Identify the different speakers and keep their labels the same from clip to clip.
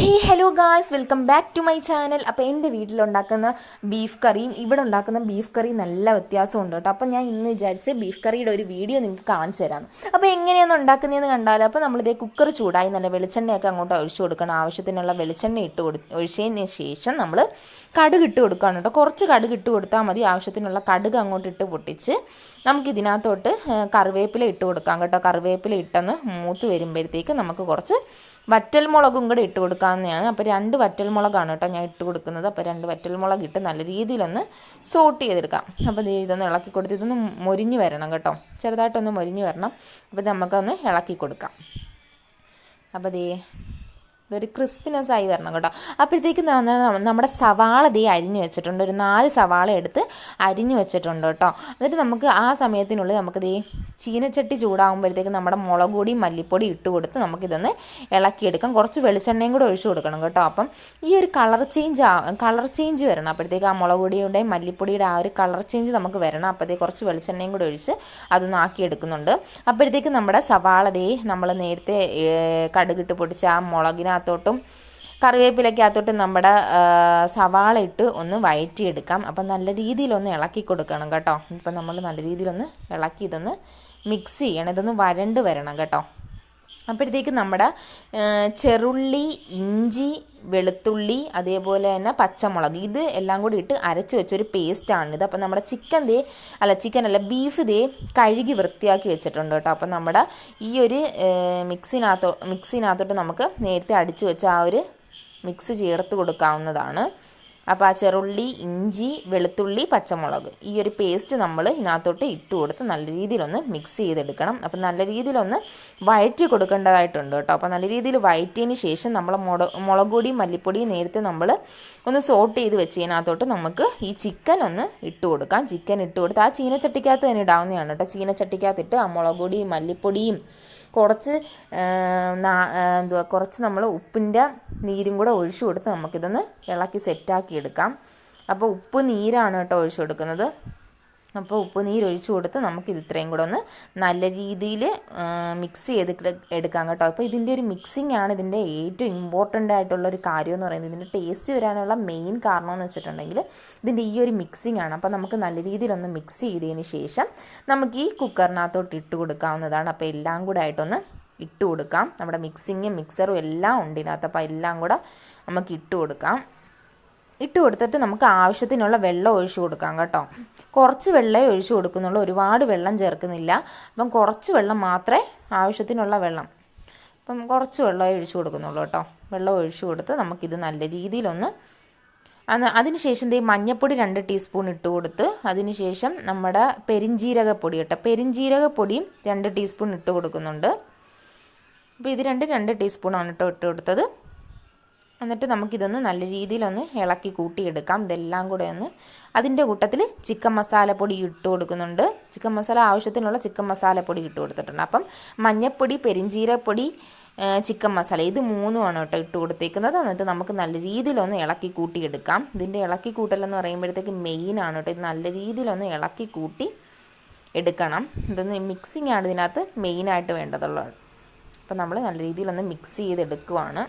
Speaker 1: Hey hello guys welcome back to my channel അപ്പോൾ എന്റെ വീട്ടിലുണ്ടാക്കുന്ന ബീഫ് കറിയും ഇവിടെ ഉണ്ടാക്കുന്ന ബീഫ് കറി നല്ല വ്യത്യാസമുണ്ട് കേട്ടോ. അപ്പോൾ ഞാൻ ഇന്ന് വിചാരിച്ച് ബീഫ് കറിയുടെ ഒരു വീഡിയോ നിങ്ങൾക്ക് കാണിച്ചു തരാം. അപ്പോൾ എങ്ങനെയാണ് ഉണ്ടാക്കുന്നതെന്ന് കണ്ടാൽ അപ്പോൾ നമ്മളിതേ കുക്കർ ചൂടായി നല്ല വെളിച്ചെണ്ണയൊക്കെ അങ്ങോട്ട് ഒഴിച്ചു കൊടുക്കണം. ആവശ്യത്തിനുള്ള വെളിച്ചെണ്ണ ഇട്ട് കൊടു ഒഴിച്ചതിന് ശേഷം നമ്മൾ കടുക് ഇട്ട് കൊടുക്കുകയാണ് കേട്ടോ. കുറച്ച് കടുക് ഇട്ട് കൊടുത്താൽ മതി. ആവശ്യത്തിനുള്ള കടുക് അങ്ങോട്ട് ഇട്ട് പൊട്ടിച്ച് നമുക്ക് ഇതിനകത്തോട്ട് കറിവേപ്പില ഇട്ട് കൊടുക്കാം കേട്ടോ. കറിവേപ്പില ഇട്ടെന്ന് മൂത്ത് വരുമ്പോഴത്തേക്ക് നമുക്ക് കുറച്ച് വറ്റൽമുളകും കൂടെ ഇട്ട് കൊടുക്കാവുന്നതാണ്. അപ്പോൾ രണ്ട് വറ്റൽ മുളകാണ് കേട്ടോ ഞാൻ ഇട്ട് കൊടുക്കുന്നത്. അപ്പോൾ രണ്ട് വറ്റൽ മുളക് ഇട്ട് നല്ല രീതിയിലൊന്ന് സോട്ട് ചെയ്തെടുക്കാം. അപ്പോൾ ഇതൊന്ന് ഇളക്കി കൊടുത്ത് ഇതൊന്ന് മൊരിഞ്ഞ് വരണം കേട്ടോ. ചെറുതായിട്ടൊന്ന് മൊരിഞ്ഞ് വരണം. അപ്പോൾ നമുക്കൊന്ന് ഇളക്കി കൊടുക്കാം. അപ്പോൾ ദേ ഇതൊരു ക്രിസ്പിനെസ് ആയി വരണം കേട്ടോ. അപ്പോഴത്തേക്ക് നമ്മുടെ സവാള ദേ അരിഞ്ഞു വെച്ചിട്ടുണ്ട്. ഒരു നാല് സവാള എടുത്ത് അരിഞ്ഞു വെച്ചിട്ടുണ്ട് കേട്ടോ. എന്നിട്ട് നമുക്ക് ആ സമയത്തിനുള്ളിൽ നമുക്ക് ദേ ചീനച്ചട്ടി ചൂടാകുമ്പോഴത്തേക്ക് നമ്മുടെ മുളക് പൊടി മല്ലിപ്പൊടി ഇട്ട് കൊടുത്ത് നമുക്കിതൊന്ന് ഇളക്കിയെടുക്കാം. കുറച്ച് വെളിച്ചെണ്ണയും കൂടെ ഒഴിച്ചു കൊടുക്കണം കേട്ടോ. അപ്പം ഈ ഒരു കളർ ചേഞ്ച് കളർ ചേഞ്ച് വരണം. അപ്പോഴത്തേക്ക് ആ മുളക് പൊടിയുടെയും മല്ലിപ്പൊടിയുടെ ആ ഒരു കളർ ചേഞ്ച് നമുക്ക് വരണം. അപ്പോഴത്തേക്ക് കുറച്ച് വെളിച്ചെണ്ണയും കൂടെ ഒഴിച്ച് അതൊന്ന് ആക്കിയെടുക്കുന്നുണ്ട് അപ്പോഴത്തേക്ക് നമ്മുടെ സവാള ദേ നമ്മൾ നേരത്തെ കടുകിട്ട് പൊടിച്ച ആ മുളകിനകത്തോട്ടും കറിവേപ്പിലക്കകത്തോട്ട് നമ്മുടെ സവാള ഇട്ട് ഒന്ന് വയറ്റിയെടുക്കാം. അപ്പം നല്ല രീതിയിലൊന്ന് ഇളക്കി കൊടുക്കണം കേട്ടോ. ഇപ്പം നമ്മൾ നല്ല രീതിയിലൊന്ന് ഇളക്കി ഇതൊന്ന് മിക്സ് ചെയ്യണം. ഇതൊന്ന് വരണ്ട് വരണം കേട്ടോ. അപ്പോഴത്തേക്ക് നമ്മുടെ ചെറുള്ളി ഇഞ്ചി വെളുത്തുള്ളി അതേപോലെ തന്നെ പച്ചമുളക് ഇത് എല്ലാം കൂടി ഇട്ട് അരച്ച് വെച്ചൊരു പേസ്റ്റാണ് ഇത് അപ്പോൾ നമ്മുടെ ചിക്കൻ ദേ അല്ല ചിക്കൻ അല്ല ബീഫ് ദേ കഴുകി വൃത്തിയാക്കി വെച്ചിട്ടുണ്ട് കേട്ടോ. അപ്പോൾ നമ്മുടെ ഈ ഒരു മിക്സിനകത്തോ മിക്സിനകത്തോട്ട് നമുക്ക് നേരത്തെ അടിച്ചു വെച്ച ആ ഒരു മിക്സ് ചേർത്ത് കൊടുക്കാവുന്നതാണ്. അപ്പോൾ ആ ചെറുള്ളി ഇഞ്ചി വെളുത്തുള്ളി പച്ചമുളക് ഈ ഒരു പേസ്റ്റ് നമ്മൾ ഇതിനകത്തോട്ട് ഇട്ട് കൊടുത്ത് നല്ല രീതിയിലൊന്ന് മിക്സ് ചെയ്തെടുക്കണം. അപ്പോൾ നല്ല രീതിയിലൊന്ന് വഴറ്റി കൊടുക്കേണ്ടതായിട്ടുണ്ട് കേട്ടോ. അപ്പോൾ നല്ല രീതിയിൽ വഴറ്റിയതിന് ശേഷം നമ്മൾ മുള മുളക് നേരത്തെ നമ്മൾ ഒന്ന് സോട്ട് ചെയ്ത് വെച്ചതിനകത്തോട്ട് നമുക്ക് ഈ ചിക്കൻ ഒന്ന് ഇട്ട് കൊടുക്കാം. ചിക്കൻ ഇട്ട് കൊടുത്ത് ആ ചീനച്ചട്ടിക്കകത്ത് തന്നെ ഇടാവുന്നതാണ് കേട്ടോ. ചീനച്ചട്ടിക്കകത്തിട്ട് ആ മുളക് പൊടിയും മല്ലിപ്പൊടിയും കുറച്ച് എന്തുവാ കുറച്ച് നമ്മൾ ഉപ്പിന്റെ നീരും കൂടെ ഒഴിച്ചു കൊടുത്ത് നമുക്കിതൊന്ന് ഇളക്കി സെറ്റാക്കി എടുക്കാം അപ്പോൾ ഉപ്പ് നീരാണ് കേട്ടോ ഒഴിച്ചു കൊടുക്കുന്നത്. അപ്പോൾ ഉപ്പ് നീര് ഒഴിച്ചു കൊടുത്ത് നമുക്കിത് ഇത്രയും കൂടെ ഒന്ന് നല്ല രീതിയിൽ മിക്സ് ചെയ്ത് എടുക്കാം കേട്ടോ. അപ്പോൾ ഇതിന്റെ ഒരു മിക്സിംഗ് ആണ് ഇതിന്റെ ഏറ്റവും ഇമ്പോർട്ടന്റ് ആയിട്ടുള്ള ഒരു കാര്യം എന്ന് പറയുന്നത്. ഇതിന്റെ ടേസ്റ്റ് വരാനുള്ള മെയിൻ കാരണം എന്ന് വെച്ചിട്ടുണ്ടെങ്കിൽ ഇതിന്റെ ഈ ഒരു മിക്സിംഗ് ആണ്. അപ്പോൾ നമുക്ക് നല്ല രീതിയിലൊന്ന് മിക്സ് ചെയ്തതിന് ശേഷം നമുക്ക് ഈ കുക്കറിനകത്തോട്ട് ഇട്ട് കൊടുക്കാവുന്നതാണ്. അപ്പോൾ എല്ലാം കൂടെ ആയിട്ടൊന്ന് ഇട്ട് കൊടുക്കാം. നമ്മുടെ മിക്സിങ്ങും മിക്സറും എല്ലാം ഉണ്ട് അപ്പോൾ എല്ലാം കൂടെ നമുക്ക് ഇട്ട് കൊടുക്കാം. ഇട്ട് കൊടുത്തിട്ട് നമുക്ക് ആവശ്യത്തിനുള്ള വെള്ളം ഒഴിച്ചു കൊടുക്കാം കേട്ടോ. കുറച്ച് വെള്ളമേ ഒഴിച്ചു കൊടുക്കുന്നുള്ളൂ. ഒരുപാട് വെള്ളം ചേർക്കുന്നില്ല. അപ്പം കുറച്ച് വെള്ളം മാത്രമേ ആവശ്യത്തിനുള്ള വെള്ളം. അപ്പം കുറച്ച് വെള്ളമേ ഒഴിച്ചു കൊടുക്കുന്നുള്ളൂ കേട്ടോ. വെള്ളം ഒഴിച്ചു കൊടുത്ത് നമുക്കിത് നല്ല രീതിയിലൊന്ന് അതിനുശേഷം ദേ മഞ്ഞൾപ്പൊടി രണ്ട് ടീസ്പൂൺ ഇട്ട് കൊടുത്ത് അതിനുശേഷം നമ്മുടെ പെരിഞ്ജീരകപ്പൊടി കേട്ടോ. പെരിഞ്ജീരകപ്പൊടിയും രണ്ട് ടീസ്പൂൺ ഇട്ട് കൊടുക്കുന്നുണ്ട്. അപ്പോൾ ഇത് രണ്ട് രണ്ട് ടീസ്പൂണാണ് കേട്ടോ ഇട്ട് കൊടുത്തത്. എന്നിട്ട് നമുക്കിതൊന്ന് നല്ല രീതിയിലൊന്ന് ഇളക്കി കൂട്ടിയെടുക്കാം. ഇതെല്ലാം കൂടെ ഒന്ന് അതിന്റെ കൂട്ടത്തിൽ ചിക്കൻ മസാലപ്പൊടി ഇട്ട് കൊടുക്കുന്നുണ്ട്. ചിക്കൻ മസാല ആവശ്യത്തിനുള്ള ചിക്കൻ മസാലപ്പൊടി ഇട്ട് കൊടുത്തിട്ടുണ്ട്. അപ്പം മഞ്ഞൾപ്പൊടി പെരിഞ്ചീരപ്പൊടി ചിക്കൻ മസാല ഇത് മൂന്നുമാണ് കേട്ടോ ഇട്ട് കൊടുത്തേക്കുന്നത്. എന്നിട്ട് നമുക്ക് നല്ല രീതിയിലൊന്ന് ഇളക്കി കൂട്ടിയെടുക്കാം. ഇതിന്റെ ഇളക്കി കൂട്ടലെന്ന് പറയുമ്പോഴത്തേക്ക് മെയിനാണ് കേട്ടോ. ഇത് നല്ല രീതിയിലൊന്ന് ഇളക്കി കൂട്ടി എടുക്കണം. ഇതൊന്ന് മിക്സിംഗ് ആണ് ഇതിനകത്ത് മെയിനായിട്ട് വേണ്ടതുള്ളത്. അപ്പോൾ നമ്മൾ നല്ല രീതിയിലൊന്ന് മിക്സ് ചെയ്തെടുക്കുവാണ്.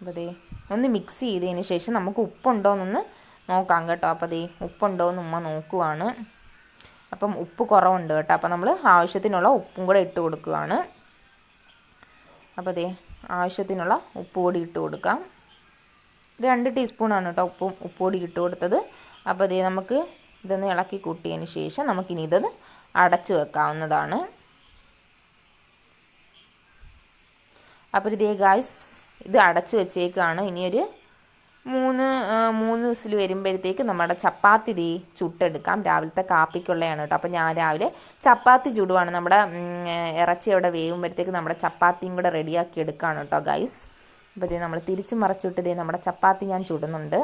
Speaker 1: അപ്പോൾ ഒന്ന് മിക്സ് ചെയ്തതിന് ശേഷം നമുക്ക് ഉപ്പുണ്ടോയെന്നൊന്ന് നോക്കാം കേട്ടോ. അപ്പോൾ ദേ ഉപ്പുണ്ടോയെന്ന് ഉമ്മ നോക്കുവാണ്. അപ്പം ഉപ്പ് കുറവുണ്ട് കേട്ടോ. അപ്പം നമ്മൾ ആവശ്യത്തിനുള്ള ഉപ്പും കൂടെ ഇട്ട് കൊടുക്കുകയാണ് അപ്പോൾ ദേ ആവശ്യത്തിനുള്ള ഉപ്പ് കൂടി ഇട്ട് കൊടുക്കാം. രണ്ട് ടീസ്പൂണാണ് കേട്ടോ ഉപ്പും ഉപ്പ് കൂടി ഇട്ട് കൊടുത്തത്. അപ്പോൾ ദേ നമുക്ക് ഇതൊന്ന് ഇളക്കി കൂട്ടിയതിന് ശേഷം നമുക്കിനി ഇതൊന്ന് അടച്ചു വെക്കാവുന്നതാണ്. അപ്പോൾ ഇതേ ഗായ്സ് ഇത് അടച്ചു വെച്ചേക്കാണ്. ഇനിയൊരു മൂന്ന് മൂന്ന് വിസിൽ വരുമ്പോഴത്തേക്ക് നമ്മുടെ ചപ്പാത്തി ദേ ചുട്ടെടുക്കാം. രാവിലത്തെ കാപ്പിക്കുള്ളതാണ് കേട്ടോ. അപ്പോൾ ഞാൻ രാവിലെ ചപ്പാത്തി ചുടുവാണ്. നമ്മുടെ ഇറച്ചി അവിടെ വേവുമ്പോഴത്തേക്ക് നമ്മുടെ ചപ്പാത്തിയും കൂടെ റെഡിയാക്കി എടുക്കുകയാണ് കേട്ടോ ഗൈസ് അപ്പോൾ ഇതേ നമ്മൾ തിരിച്ച് മറച്ചിട്ട് ഇതേ നമ്മുടെ ചപ്പാത്തി ഞാൻ ചുടുന്നുണ്ട്.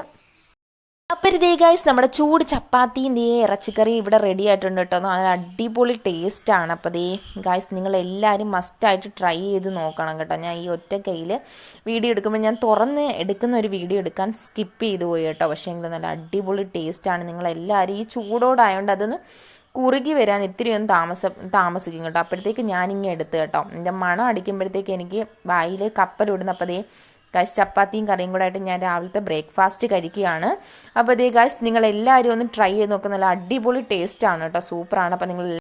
Speaker 1: അപ്പോൾ ഇതേ ഗായ്സ് നമ്മുടെ ചൂട് ചപ്പാത്തിയും ദേ ഇറച്ചിക്കറി ഇവിടെ റെഡി ആയിട്ടുണ്ട് കേട്ടോ. നല്ല അടിപൊളി ടേസ്റ്റാണ് അപ്പോൾ ദേ ഗായ്സ് നിങ്ങൾ എല്ലാവരും മസ്റ്റായിട്ട് ട്രൈ ചെയ്ത് നോക്കണം കേട്ടോ. ഞാൻ ഈ ഒറ്റ കയ്യിൽ വീഡിയോ എടുക്കുമ്പോൾ ഞാൻ തുറന്ന് എടുക്കുന്ന ഒരു വീഡിയോ എടുക്കാൻ സ്കിപ്പ് ചെയ്ത് പോയി കേട്ടോ. പക്ഷേ എങ്കിൽ നല്ല അടിപൊളി ടേസ്റ്റാണ് നിങ്ങളെല്ലാവരും ഈ ചൂടോടായതുകൊണ്ട് അതൊന്ന് കുറുകി വരാൻ ഇത്തിരി ഒന്ന് താമസം താമസിക്കും കേട്ടോ. അപ്പോഴത്തേക്ക് ഞാനിങ്ങനെ എടുത്ത് കേട്ടോ. എന്റെ മണം അടിക്കുമ്പോഴത്തേക്ക് എനിക്ക് വായിൽ കപ്പലിടുന്നപ്പോൾ ദേ ഗായ്സ് ചപ്പാത്തിയും കറിയും കൂടെ ആയിട്ട് ഞാൻ രാവിലത്തെ ബ്രേക്ക്ഫാസ്റ്റ് കഴിക്കുകയാണ്. അപ്പോൾ ദേ ഗായ്സ് നിങ്ങളെല്ലാവരും ഒന്ന് ട്രൈ ചെയ്ത് നോക്കുന്ന നല്ല അടിപൊളി ടേസ്റ്റാണ് കേട്ടോ. സൂപ്പറാണ് അപ്പോൾ നിങ്ങൾ